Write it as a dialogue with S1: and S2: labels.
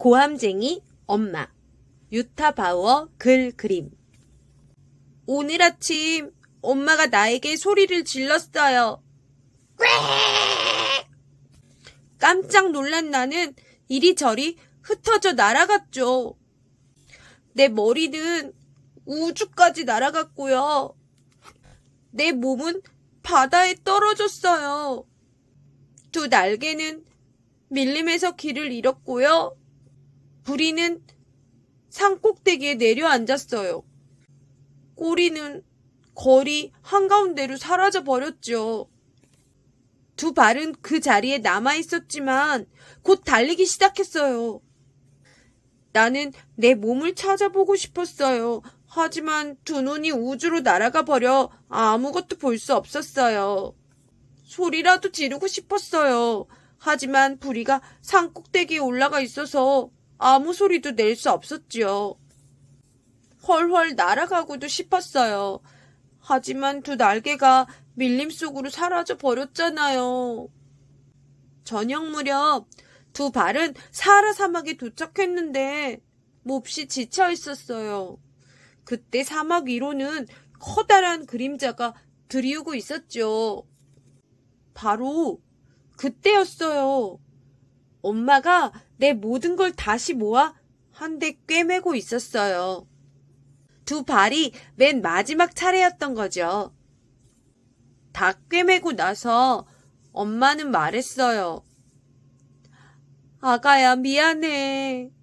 S1: 고함쟁이 엄마 유타 바우어 글 그림 오늘 아침 엄마가 나에게 소리를 질렀어요. 깜짝 놀란 나는 이리저리 흩어져 날아갔죠. 내 머리는 우주까지 날아갔고요. 내 몸은 바다에 떨어졌어요. 두 날개는 밀림에서 길을 잃었고요. 부리는 산 꼭대기에 내려앉았어요. 꼬리는 거리 한가운데로 사라져 버렸죠. 두 발은 그 자리에 남아 있었지만 곧 달리기 시작했어요. 나는 내 몸을 찾아보고 싶었어요. 하지만 두 눈이 우주로 날아가 버려 아무것도 볼 수 없었어요. 소리라도 지르고 싶었어요. 하지만 부리가 산 꼭대기에 올라가 있어서 아무 소리도 낼 수 없었지요. 헐헐 날아가고도 싶었어요. 하지만 두 날개가 밀림 속으로 사라져 버렸잖아요. 저녁 무렵 두 발은 사하라 사막에 도착했는데 몹시 지쳐 있었어요. 그때 사막 위로는 커다란 그림자가 들이우고 있었죠. 바로 그때였어요. 엄마가 내 모든 걸 다시 모아 한 대 꿰매고 있었어요. 두 발이 맨 마지막 차례였던 거죠. 다 꿰매고 나서 엄마는 말했어요. 아가야, 미안해. 끝.